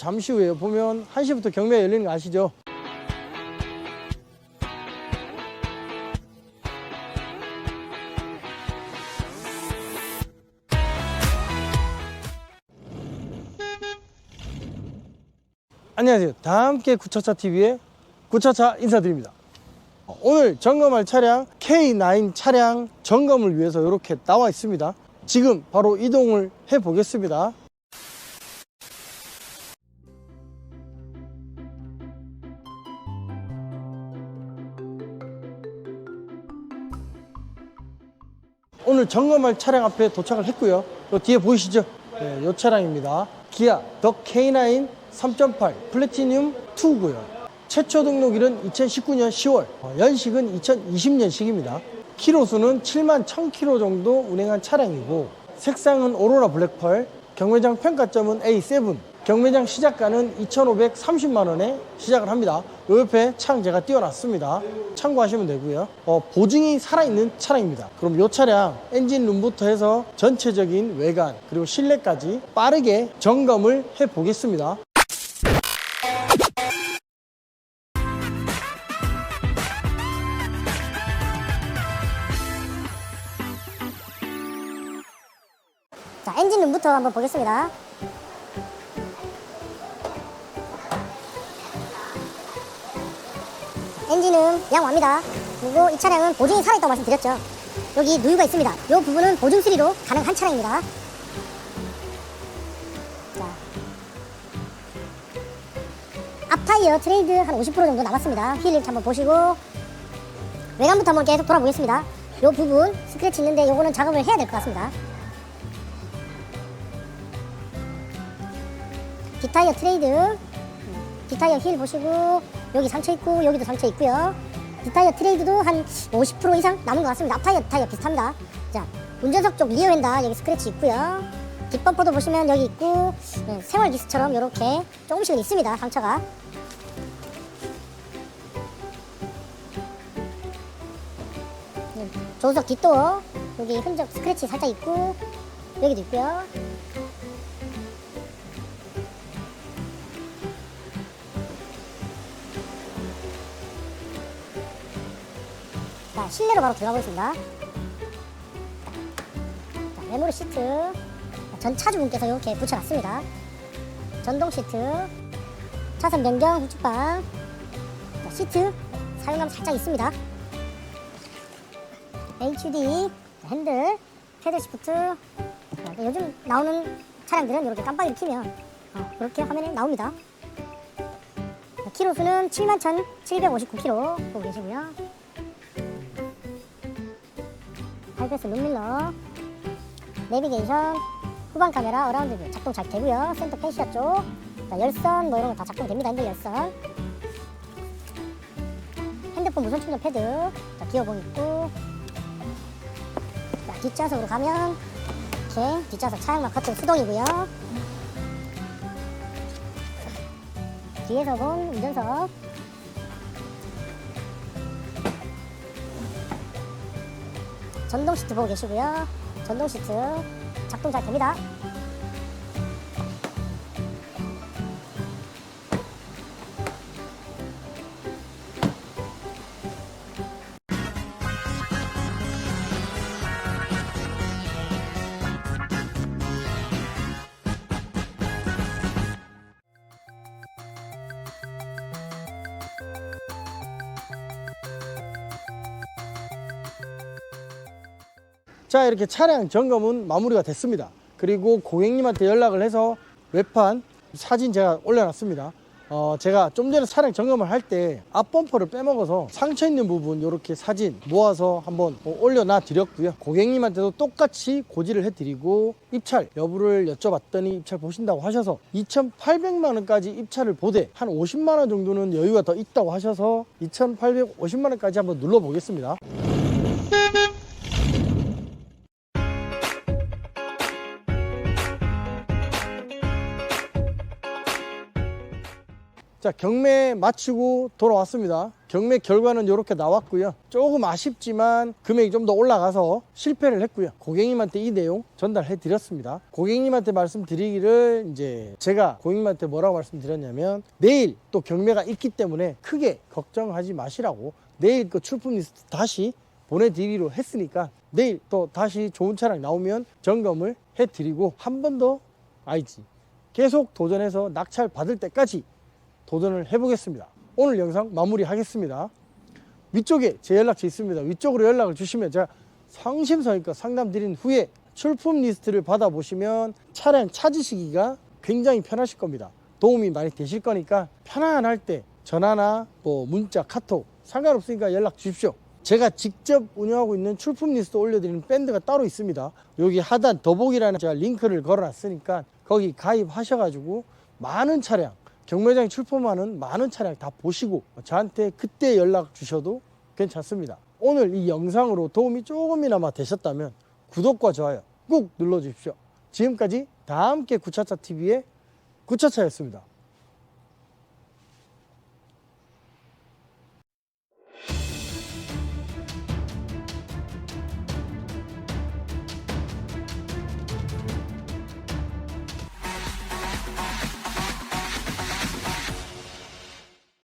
잠시 후에 보면 1시부터 경매 열리는 거 아시죠? 안녕하세요. 다 함께 구차차 TV의 구차차 인사드립니다. 오늘 점검할 차량 K9 차량 점검을 위해서 이렇게 나와 있습니다. 지금 바로 이동을 해 보겠습니다. 오늘 점검할 차량 앞에 도착을 했고요. 요 뒤에 보이시죠? 네, 이 차량입니다. 기아 더 K9 3.8 플래티늄 2고요. 최초 등록일은 2019년 10월, 어, 연식은 2020년식입니다. 키로수는 7만 1000km 정도 운행한 차량이고 색상은 오로라 블랙펄, 경매장 평가점은 A7, 경매장 시작가는 2,530만 원에 시작을 합니다. 요 옆에 차량 제가 띄워놨습니다. 참고하시면 되고요. 어, 보증이 살아있는 차량입니다. 그럼 이 차량 엔진 룸부터 해서 전체적인 외관 그리고 실내까지 빠르게 점검을 해 보겠습니다. 자, 엔진룸부터 한번 보겠습니다. 엔진은 양호합니다. 그리고 이 차량은 보증이 살아있다고 말씀드렸죠. 여기 누유가 있습니다. 이 부분은 보증 수리로 가능한 차량입니다. 자. 앞타이어 트레이드 한 50% 정도 남았습니다. 휠 한번 보시고 외관부터 한번 계속 돌아보겠습니다. 이 부분 스크래치 있는데 요거는 작업을 해야 될 것 같습니다. 뒷타이어 트레이드. 뒷타이어 힐 보시고 여기 상처 있고 여기도 상처 있고요. 뒷타이어 트레이드도 한 50% 이상 남은 것 같습니다. 앞타이어 타이어 비슷합니다. 자 운전석 쪽 리어 휀다. 여기 스크래치 있고요. 뒷범퍼도 보시면 여기 있고 네, 생활 기스처럼 이렇게 조금씩은 있습니다 상처가. 네, 조수석 뒷도어 여기 흔적 스크래치 살짝 있고 여기도 있고요 자, 실내로 바로 들어가 보겠습니다. 자, 메모리 시트. 자, 전 차주분께서 이렇게 붙여놨습니다. 전동 시트. 차선 변경 후측방. 자, 시트. 사용감 살짝 있습니다. HUD. 자, 핸들. 패들 시프트. 자, 요즘 나오는 차량들은 이렇게 깜빡이를 키면 어, 이렇게 화면에 나옵니다. 자, 키로수는 71,759km 보고 계시고요. 하이패스 룸밀러. 내비게이션 후방 카메라 어라운드 뷰. 작동 잘 되고요. 센터 패시아 쪽. 자, 열선 뭐 이런 거 다 작동됩니다. 핸들 열선. 핸드폰 무선 충전 패드. 자, 기어봉 있고. 자, 뒷좌석으로 가면 이렇게 뒷좌석 차량막 커튼 수동이고요. 뒤에서 본 운전석 전동 시트 보고 계시고요. 전동 시트 작동 잘 됩니다. 자 이렇게 차량 점검은 마무리가 됐습니다. 그리고 고객님한테 연락을 해서 외판 사진 제가 올려놨습니다. 어, 제가 좀 전에 차량 점검을 할 때 앞범퍼를 빼먹어서 상처 있는 부분 이렇게 사진 모아서 한번 어, 올려놔 드렸고요. 고객님한테도 똑같이 고지를 해드리고 입찰 여부를 여쭤봤더니 입찰 보신다고 하셔서 2,800만 원까지 입찰을 보되 한 50만 원 정도는 여유가 더 있다고 하셔서 2,850만 원까지 한번 눌러 보겠습니다 자, 경매 마치고 돌아왔습니다. 경매 결과는 이렇게 나왔고요. 조금 아쉽지만 금액이 좀 더 올라가서 실패를 했고요. 고객님한테 이 내용 전달해 드렸습니다. 고객님한테 말씀드리기를 이제 제가 고객님한테 뭐라고 말씀드렸냐면 내일 또 경매가 있기 때문에 크게 걱정하지 마시라고 내일 그 출품 리스트 다시 보내드리기로 했으니까 내일 또 다시 좋은 차량 나오면 점검을 해드리고 한 번더 알지 계속 도전해서 낙찰 받을 때까지 도전을 해보겠습니다. 오늘 영상 마무리하겠습니다. 위쪽에 제 연락처 있습니다. 위쪽으로 연락을 주시면 제가 성심성의껏 상담 드린 후에 출품 리스트를 받아보시면 차량 찾으시기가 굉장히 편하실 겁니다. 도움이 많이 되실 거니까 편안할 때 전화나 뭐 문자, 카톡 상관없으니까 연락 주십시오. 제가 직접 운영하고 있는 출품 리스트 올려드리는 밴드가 따로 있습니다. 여기 하단 더보기라는 제가 링크를 걸어놨으니까 거기 가입하셔가지고 많은 차량 경매장에 출품하는 많은 차량 다 보시고 저한테 그때 연락 주셔도 괜찮습니다. 오늘 이 영상으로 도움이 조금이나마 되셨다면 구독과 좋아요 꾹 눌러주십시오. 지금까지 다 함께 구차차 TV의 구차차였습니다.